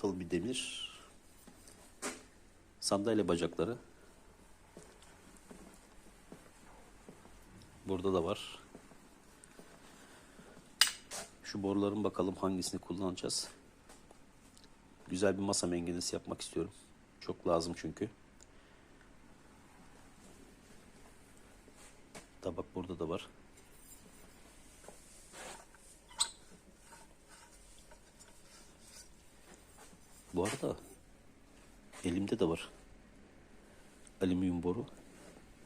Tahtalı bir demir. Sandalye bacakları. Burada da var. Şu boruların bakalım hangisini kullanacağız. Güzel bir masa mengenesi yapmak istiyorum. Çok lazım çünkü. Tabak burada da var. Bu arada elimde de var. Alüminyum boru.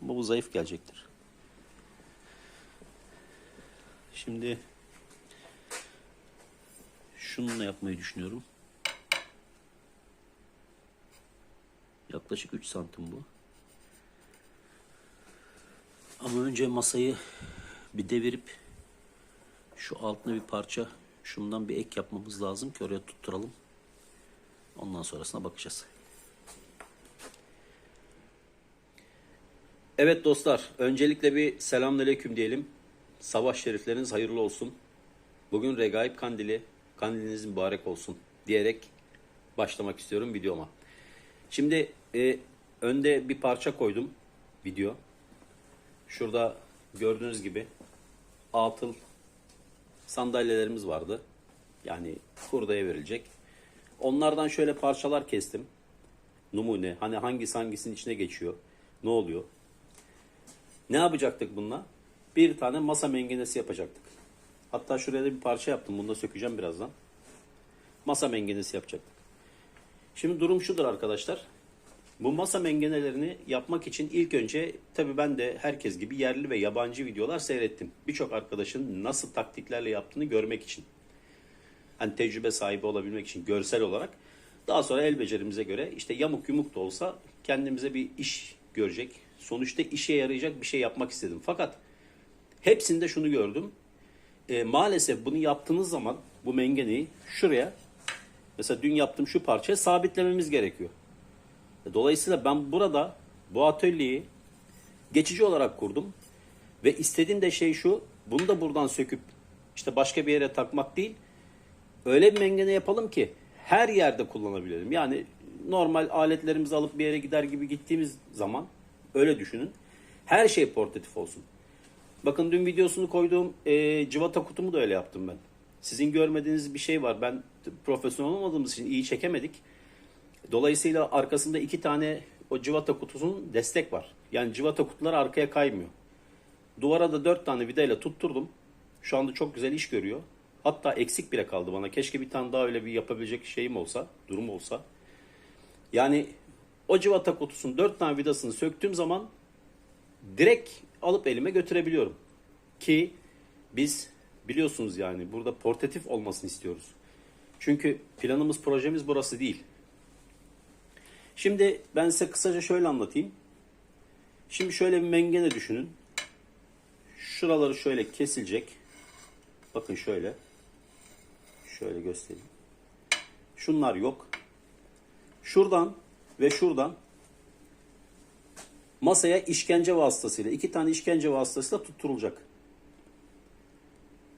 Ama bu zayıf gelecektir. Şimdi şununla yapmayı düşünüyorum. Yaklaşık 3 santim bu. Ama önce masayı bir devirip şu altına bir parça şundan bir ek yapmamız lazım ki oraya tutturalım. Ondan sonrasına bakacağız. Evet dostlar, öncelikle bir selamünaleyküm diyelim. Sabah şerifleriniz hayırlı olsun. Bugün Regaib Kandili, kandiliniz mübarek olsun diyerek başlamak istiyorum videoma. Şimdi e, önde bir parça koydum video. Şurada gördüğünüz gibi atıl sandalyelerimiz vardı. Yani hurdaya verilecek. Onlardan şöyle parçalar kestim. Numune. Hani hangisi hangisinin içine geçiyor. Ne oluyor? Ne yapacaktık bununla? Bir tane masa mengenesi yapacaktık. Hatta şuraya da bir parça yaptım. Bunu da sökeceğim birazdan. Masa mengenesi yapacaktık. Şimdi durum şudur arkadaşlar. Bu masa mengenelerini yapmak için ilk önce tabii ben de herkes gibi yerli ve yabancı videolar seyrettim. Birçok arkadaşın nasıl taktiklerle yaptığını görmek için. Hani tecrübe sahibi olabilmek için görsel olarak. Daha sonra el becerimize göre işte yamuk yumuk da olsa kendimize bir iş görecek. Sonuçta işe yarayacak bir şey yapmak istedim. Fakat hepsinde şunu gördüm. E, maalesef bunu yaptığınız zaman bu mengeneyi şuraya mesela dün yaptığım şu parçaya sabitlememiz gerekiyor. Dolayısıyla ben burada bu atölyeyi geçici olarak kurdum. Ve istediğim de şey şu. Bunu da buradan söküp işte başka bir yere takmak değil. Öyle bir mengene yapalım ki her yerde kullanabilelim. Yani normal aletlerimizi alıp bir yere gider gibi gittiğimiz zaman öyle düşünün. Her şey portatif olsun. Bakın dün videosunu koyduğum e, civata kutumu da öyle yaptım ben. Sizin görmediğiniz bir şey var. Ben profesyonel olmadığımız için iyi çekemedik. Dolayısıyla arkasında iki tane o civata kutusunun destek var. Yani civata kutuları arkaya kaymıyor. Duvara da dört tane vidayla tutturdum. Şu anda çok güzel iş görüyor. Hatta eksik bile kaldı bana. Keşke bir tane daha öyle bir yapabilecek şeyim olsa, durum olsa. Yani o civata kutusunun dört tane vidasını söktüğüm zaman direkt alıp elime götürebiliyorum. Ki biz biliyorsunuz yani burada portatif olmasını istiyoruz. Çünkü planımız, projemiz burası değil. Şimdi ben size kısaca şöyle anlatayım. Şimdi şöyle bir mengene düşünün. Şuraları şöyle kesilecek. Bakın şöyle. Şöyle göstereyim. Şunlar yok. Şuradan ve şuradan masaya işkence vasıtasıyla iki tane işkence vasıtasıyla tutturulacak.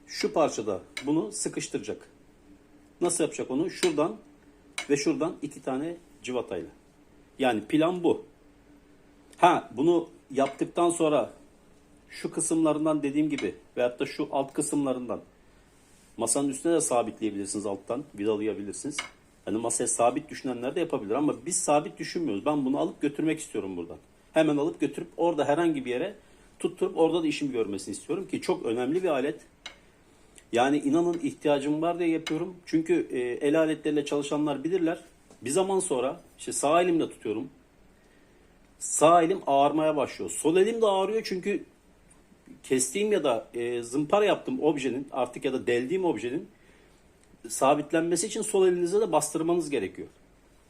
Şu parçada bunu sıkıştıracak. Nasıl yapacak onu? Şuradan ve şuradan iki tane civatayla. Yani plan bu. Ha bunu yaptıktan sonra şu kısımlarından dediğim gibi veyahut da şu alt kısımlarından masanın üstüne de sabitleyebilirsiniz alttan vidalayabilirsiniz. Hani masaya sabit düşünenler de yapabilir ama biz sabit düşünmüyoruz. Ben bunu alıp götürmek istiyorum buradan. Hemen alıp götürüp orada herhangi bir yere tutturup orada da işimi görmesini istiyorum ki çok önemli bir alet. Yani inanın ihtiyacım var diye yapıyorum. Çünkü e, el aletleriyle çalışanlar bilirler. Bir zaman sonra işte sağ elimle tutuyorum. Sağ elim ağarmaya başlıyor. Sol elim de ağrıyor çünkü kestiğim ya da e, zımpara yaptığım objenin artık ya da deldiğim objenin sabitlenmesi için sol elinize de bastırmanız gerekiyor.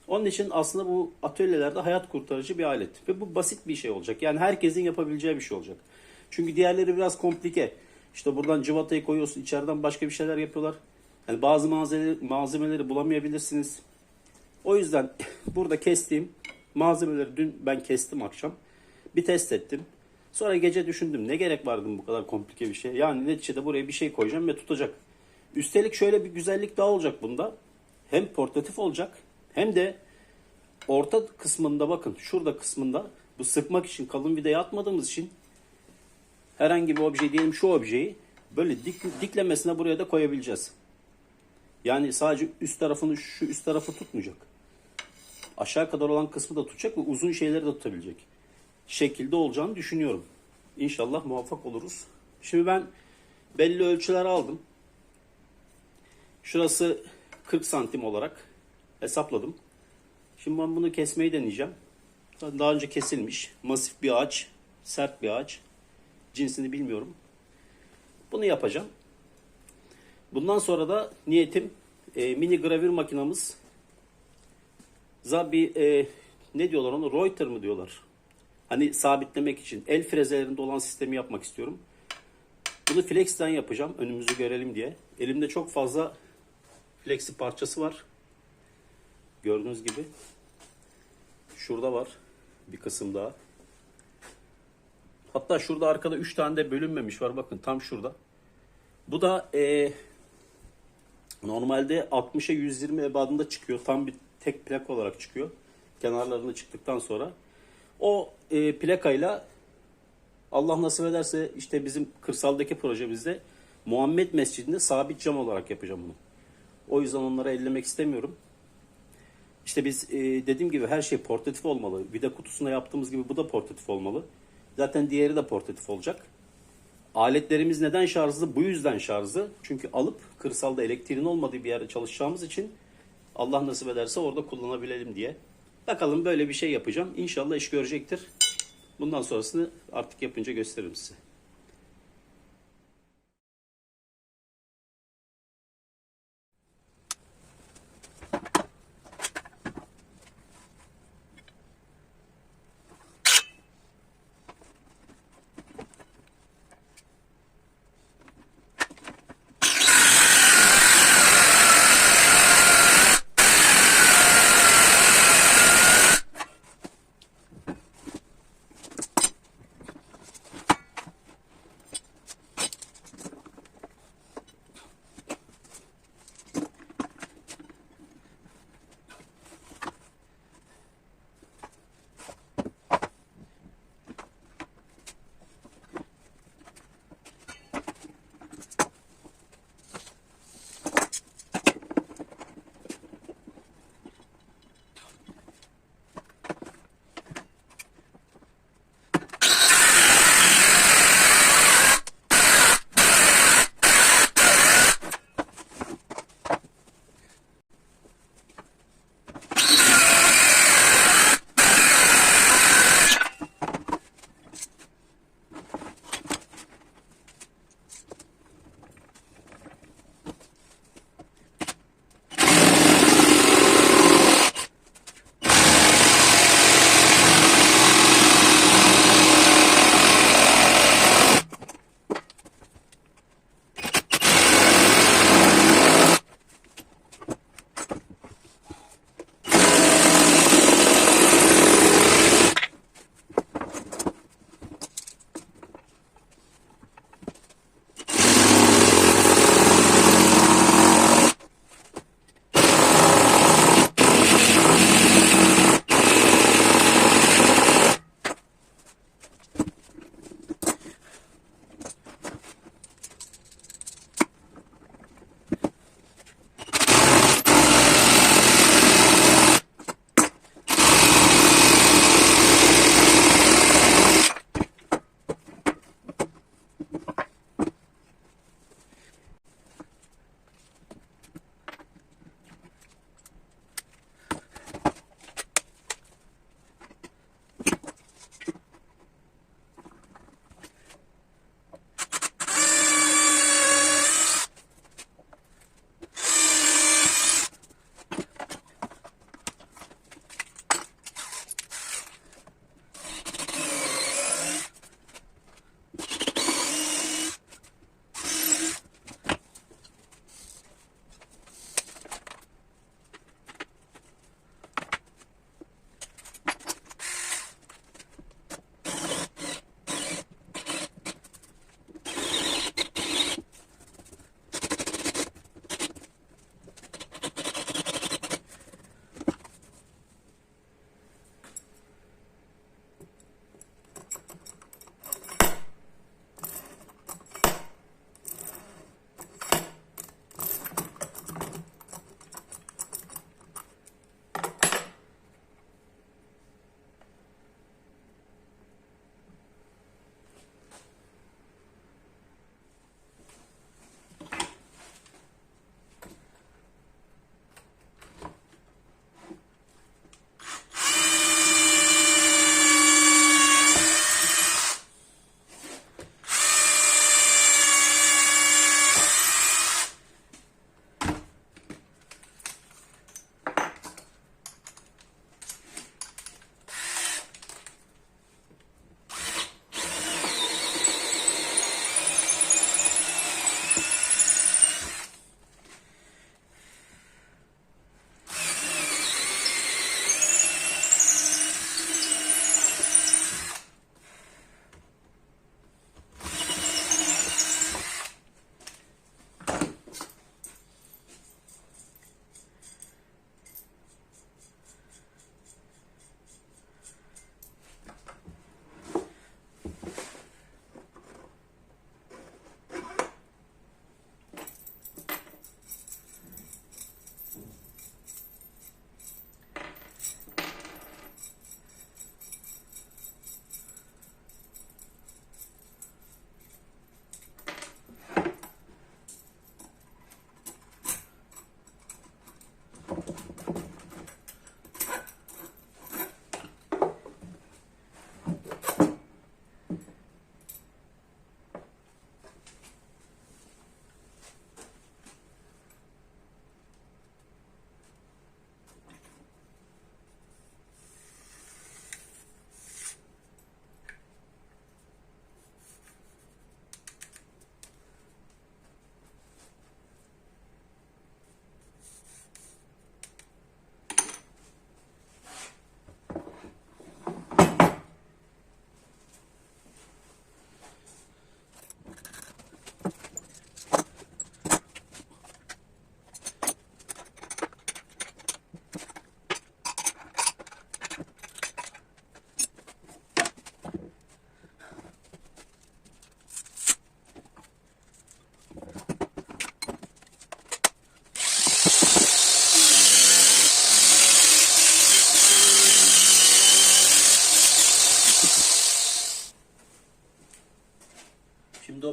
Onun için aslında bu atölyelerde hayat kurtarıcı bir alet. Ve bu basit bir şey olacak. Yani herkesin yapabileceği bir şey olacak. Çünkü diğerleri biraz komplike. İşte buradan cıvatayı koyuyorsun, içeriden başka bir şeyler yapıyorlar. Yani bazı malzemeleri, malzemeleri bulamayabilirsiniz. O yüzden burada kestiğim malzemeleri dün ben kestim akşam. Bir test ettim. Sonra gece düşündüm ne gerek vardı bu kadar komplike bir şey. Yani neticede buraya bir şey koyacağım ve tutacak. Üstelik şöyle bir güzellik daha olacak bunda. hem portatif olacak hem de orta kısmında bakın şurada kısmında bu sıkmak için kalın vidayı atmadığımız için herhangi bir obje diyelim şu objeyi böyle dik, diklemesine buraya da koyabileceğiz. Yani sadece üst tarafını şu üst tarafı tutmayacak. Aşağı kadar olan kısmı da tutacak ve uzun şeyleri de tutabilecek. Şekilde olacağını düşünüyorum. İnşallah muvaffak oluruz. Şimdi ben belli ölçüler aldım. Şurası 40 santim olarak hesapladım. Şimdi ben bunu kesmeyi deneyeceğim. Daha önce kesilmiş. Masif bir ağaç. Sert bir ağaç. Cinsini bilmiyorum. Bunu yapacağım. Bundan sonra da niyetim e, mini gravür makinamız za bir e, ne diyorlar onu Reuter mı diyorlar. Hani sabitlemek için el frezelerinde olan sistemi yapmak istiyorum. Bunu flex'ten yapacağım önümüzü görelim diye. Elimde çok fazla flexi parçası var. Gördüğünüz gibi. Şurada var bir kısım daha. Hatta şurada arkada 3 tane de bölünmemiş var. Bakın tam şurada. Bu da e, normalde 60'a 120 ebadında çıkıyor. Tam bir tek plak olarak çıkıyor. Kenarlarını çıktıktan sonra. O e, plakayla Allah nasip ederse işte bizim kırsaldaki projemizde Muhammed Mescidi'nde sabit cam olarak yapacağım bunu. O yüzden onları ellemek istemiyorum. İşte biz e, dediğim gibi her şey portatif olmalı. Vida kutusunda yaptığımız gibi bu da portatif olmalı. Zaten diğeri de portatif olacak. Aletlerimiz neden şarjlı? Bu yüzden şarjlı. Çünkü alıp kırsalda elektriğin olmadığı bir yerde çalışacağımız için Allah nasip ederse orada kullanabilelim diye. Bakalım böyle bir şey yapacağım. İnşallah iş görecektir. Bundan sonrasını artık yapınca gösteririm size.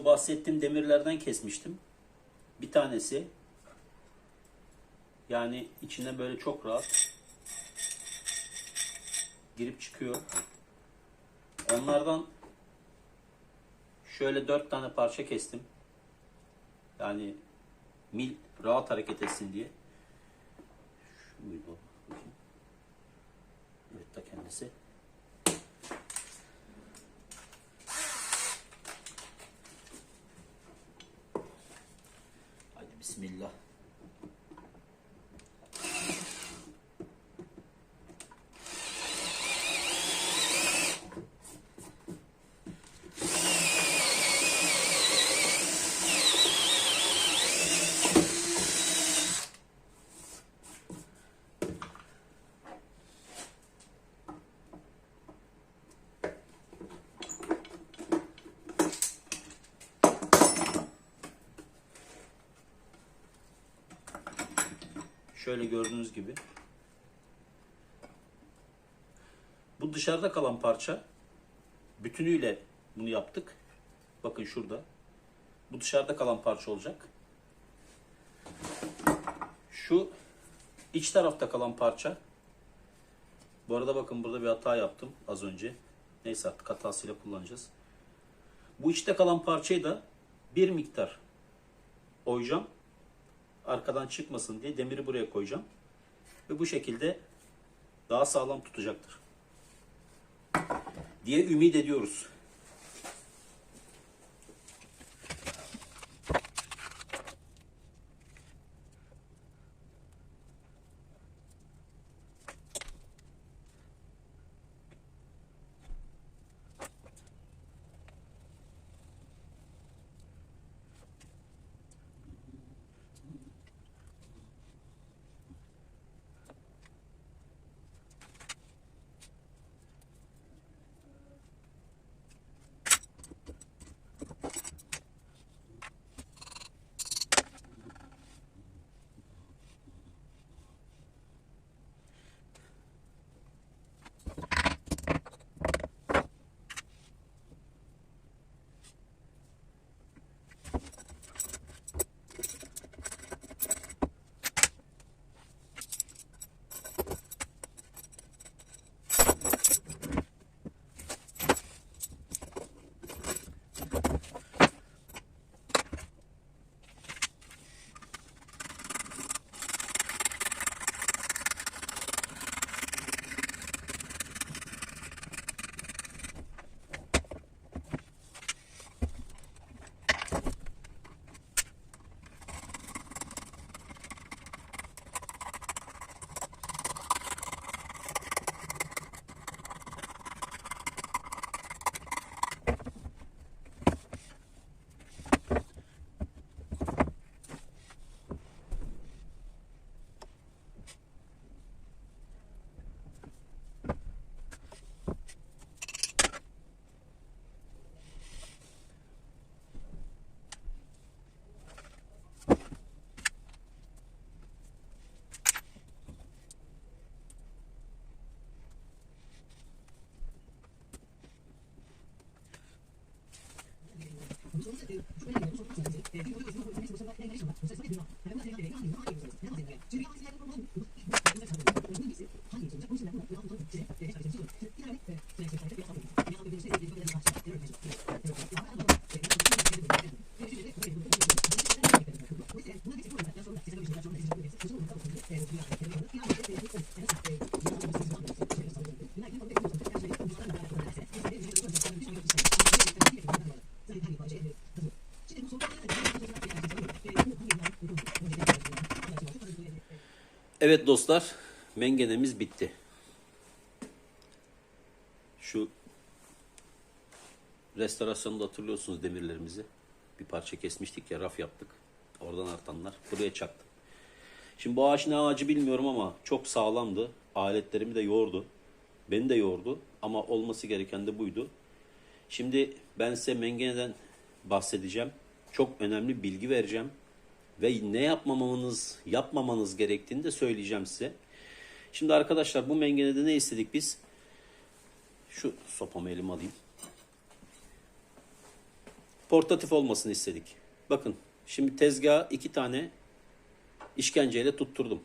Bahsettiğim demirlerden kesmiştim. Bir tanesi yani içine böyle çok rahat girip çıkıyor. Onlardan şöyle dört tane parça kestim. Yani mil rahat hareket etsin diye. Şu muydu. Evet ta kendisi. Şöyle gördüğünüz gibi. Bu dışarıda kalan parça bütünüyle bunu yaptık. Bakın şurada. Bu dışarıda kalan parça olacak. Şu iç tarafta kalan parça. Bu arada bakın burada bir hata yaptım az önce. Neyse artık hatasıyla kullanacağız. Bu içte kalan parçayı da bir miktar oyacağım arkadan çıkmasın diye demiri buraya koyacağım. Ve bu şekilde daha sağlam tutacaktır. Diye ümit ediyoruz. 出现亚里亚，我们说给不仅能够解决地球内的微生物和，应该没什么，我在说的地方。Evet dostlar, mengenemiz bitti. Şu restorasyonda hatırlıyorsunuz demirlerimizi. Bir parça kesmiştik ya, raf yaptık. Oradan artanlar. Buraya çaktım. Şimdi bu ağaç ne ağacı bilmiyorum ama çok sağlamdı. Aletlerimi de yordu. Beni de yordu ama olması gereken de buydu. Şimdi ben size mengeneden bahsedeceğim. Çok önemli bilgi vereceğim ve ne yapmamanız, yapmamanız gerektiğini de söyleyeceğim size. Şimdi arkadaşlar bu mengenede ne istedik biz? Şu sopamı elime alayım. portatif olmasını istedik. Bakın şimdi tezgaha iki tane işkenceyle tutturdum.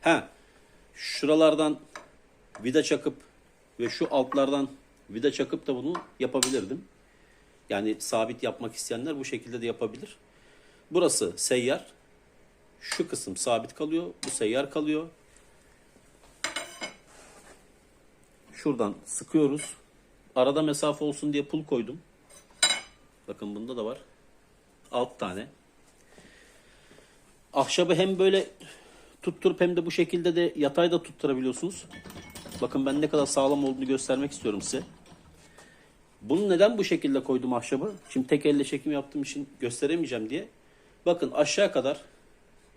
Ha şuralardan vida çakıp ve şu altlardan vida çakıp da bunu yapabilirdim. Yani sabit yapmak isteyenler bu şekilde de yapabilir. Burası seyyar. Şu kısım sabit kalıyor. Bu seyyar kalıyor. Şuradan sıkıyoruz. Arada mesafe olsun diye pul koydum. Bakın bunda da var. Alt tane. Ahşabı hem böyle tutturup hem de bu şekilde de yatayda tutturabiliyorsunuz. Bakın ben ne kadar sağlam olduğunu göstermek istiyorum size. Bunu neden bu şekilde koydum ahşabı? Şimdi tek elle çekim yaptığım için gösteremeyeceğim diye. Bakın aşağı kadar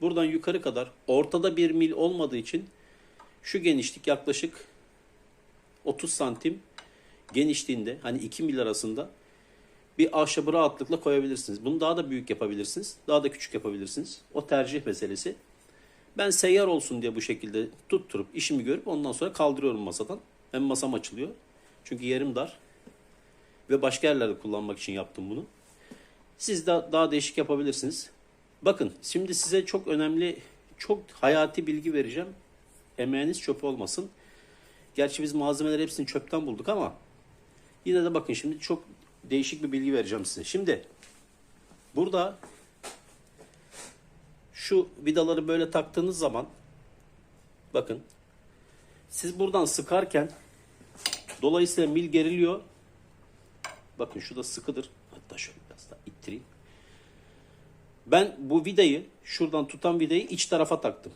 buradan yukarı kadar ortada bir mil olmadığı için şu genişlik yaklaşık 30 santim genişliğinde hani 2 mil arasında bir ahşabı rahatlıkla koyabilirsiniz. Bunu daha da büyük yapabilirsiniz. Daha da küçük yapabilirsiniz. O tercih meselesi. Ben seyyar olsun diye bu şekilde tutturup işimi görüp ondan sonra kaldırıyorum masadan. Hem masam açılıyor. Çünkü yerim dar. Ve başka yerlerde kullanmak için yaptım bunu. Siz de daha değişik yapabilirsiniz. Bakın şimdi size çok önemli, çok hayati bilgi vereceğim. Emeğiniz çöp olmasın. Gerçi biz malzemeleri hepsini çöpten bulduk ama yine de bakın şimdi çok değişik bir bilgi vereceğim size. Şimdi burada şu vidaları böyle taktığınız zaman bakın siz buradan sıkarken dolayısıyla mil geriliyor. Bakın şu da sıkıdır. Hatta şöyle biraz daha ittireyim. Ben bu vidayı şuradan tutan vidayı iç tarafa taktım.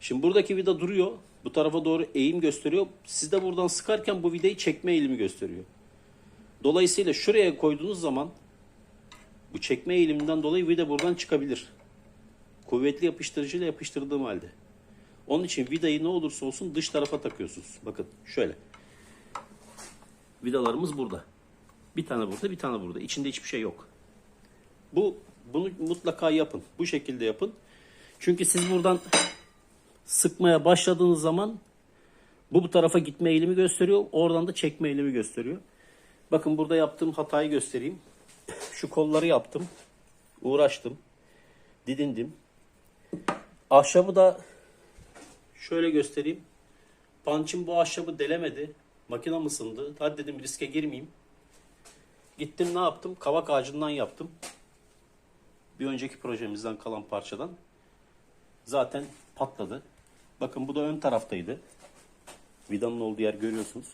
Şimdi buradaki vida duruyor. Bu tarafa doğru eğim gösteriyor. Siz de buradan sıkarken bu vidayı çekme eğilimi gösteriyor. Dolayısıyla şuraya koyduğunuz zaman bu çekme eğiliminden dolayı vida buradan çıkabilir. Kuvvetli yapıştırıcıyla yapıştırdığım halde. Onun için vidayı ne olursa olsun dış tarafa takıyorsunuz. Bakın şöyle. Vidalarımız burada. Bir tane burada, bir tane burada. İçinde hiçbir şey yok. Bu bunu mutlaka yapın. Bu şekilde yapın. Çünkü siz buradan sıkmaya başladığınız zaman bu bu tarafa gitme eğilimi gösteriyor. Oradan da çekme eğilimi gösteriyor. Bakın burada yaptığım hatayı göstereyim. Şu kolları yaptım. Uğraştım. Didindim. Ahşabı da şöyle göstereyim. Punch'ım bu ahşabı delemedi. Makinam ısındı. Hadi dedim riske girmeyeyim. Gittim ne yaptım? Kavak ağacından yaptım. Bir önceki projemizden kalan parçadan. Zaten patladı. Bakın bu da ön taraftaydı. Vidanın olduğu yer görüyorsunuz.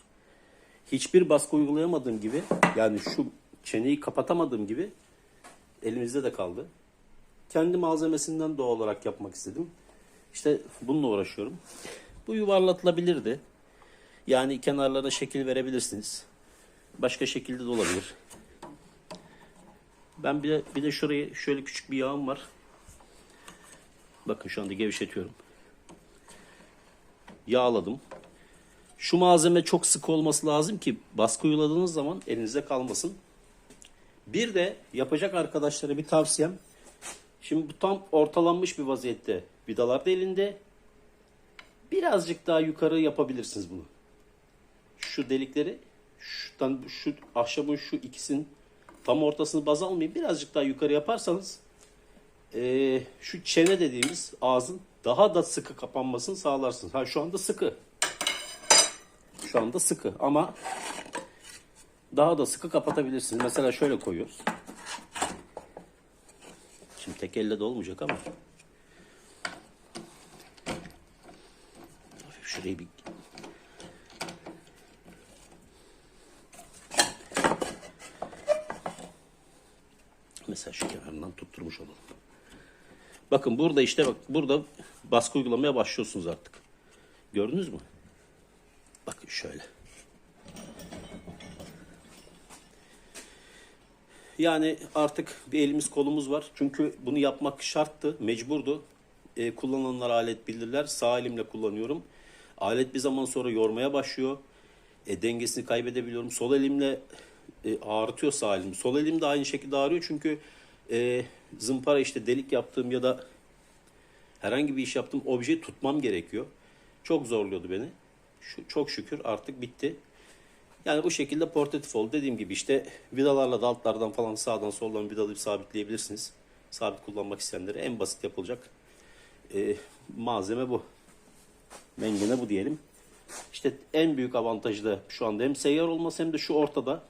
Hiçbir baskı uygulayamadığım gibi yani şu çeneyi kapatamadığım gibi elimizde de kaldı. Kendi malzemesinden doğal olarak yapmak istedim. İşte bununla uğraşıyorum. Bu yuvarlatılabilirdi. Yani kenarlarına şekil verebilirsiniz. Başka şekilde de olabilir. Ben bir de, bir de şurayı şöyle küçük bir yağım var. Bakın şu anda gevşetiyorum. Yağladım. Şu malzeme çok sık olması lazım ki baskı uyguladığınız zaman elinizde kalmasın. Bir de yapacak arkadaşlara bir tavsiyem. Şimdi bu tam ortalanmış bir vaziyette. Vidalar da elinde. Birazcık daha yukarı yapabilirsiniz bunu. Şu delikleri şuradan şu ahşabın şu ikisinin tam ortasını baz almayın. Birazcık daha yukarı yaparsanız eee, şu çene dediğimiz ağzın daha da sıkı kapanmasını sağlarsınız. Ha şu anda sıkı. Şu anda sıkı ama daha da sıkı kapatabilirsiniz. Mesela şöyle koyuyoruz. Şimdi tek elle de olmayacak ama. Şurayı bir Mesela şu kenarından tutturmuş olalım. Bakın burada işte bak burada baskı uygulamaya başlıyorsunuz artık. Gördünüz mü? Bakın şöyle. Yani artık bir elimiz kolumuz var. Çünkü bunu yapmak şarttı, mecburdu. E, kullananlar alet bilirler. Sağ elimle kullanıyorum. Alet bir zaman sonra yormaya başlıyor. E, dengesini kaybedebiliyorum. Sol elimle e, ağrıtıyor sağ elim. Sol elim de aynı şekilde ağrıyor çünkü e, zımpara işte delik yaptığım ya da herhangi bir iş yaptığım objeyi tutmam gerekiyor. Çok zorluyordu beni. Şu, çok şükür artık bitti. Yani bu şekilde portatif oldu. Dediğim gibi işte vidalarla da altlardan falan sağdan soldan vidalayıp sabitleyebilirsiniz. Sabit kullanmak isteyenlere en basit yapılacak e, malzeme bu. Mengene bu diyelim. İşte en büyük avantajı da şu anda hem seyyar olması hem de şu ortada.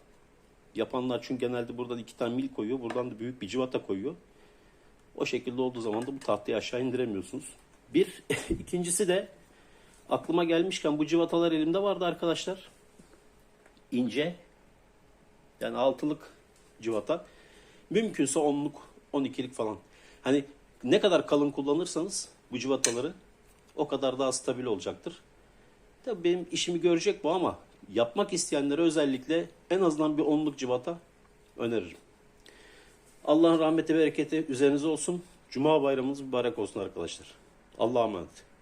Yapanlar çünkü genelde buradan iki tane mil koyuyor. Buradan da büyük bir civata koyuyor. O şekilde olduğu zaman da bu tahtayı aşağı indiremiyorsunuz. Bir. ikincisi de aklıma gelmişken bu civatalar elimde vardı arkadaşlar. İnce. Yani altılık civata. Mümkünse onluk, on ikilik falan. Hani ne kadar kalın kullanırsanız bu civataları o kadar daha stabil olacaktır. Tabii benim işimi görecek bu ama yapmak isteyenlere özellikle en azından bir onluk civata öneririm. Allah'ın rahmeti bereketi üzerinize olsun. Cuma bayramınız mübarek olsun arkadaşlar. Allah'a emanet.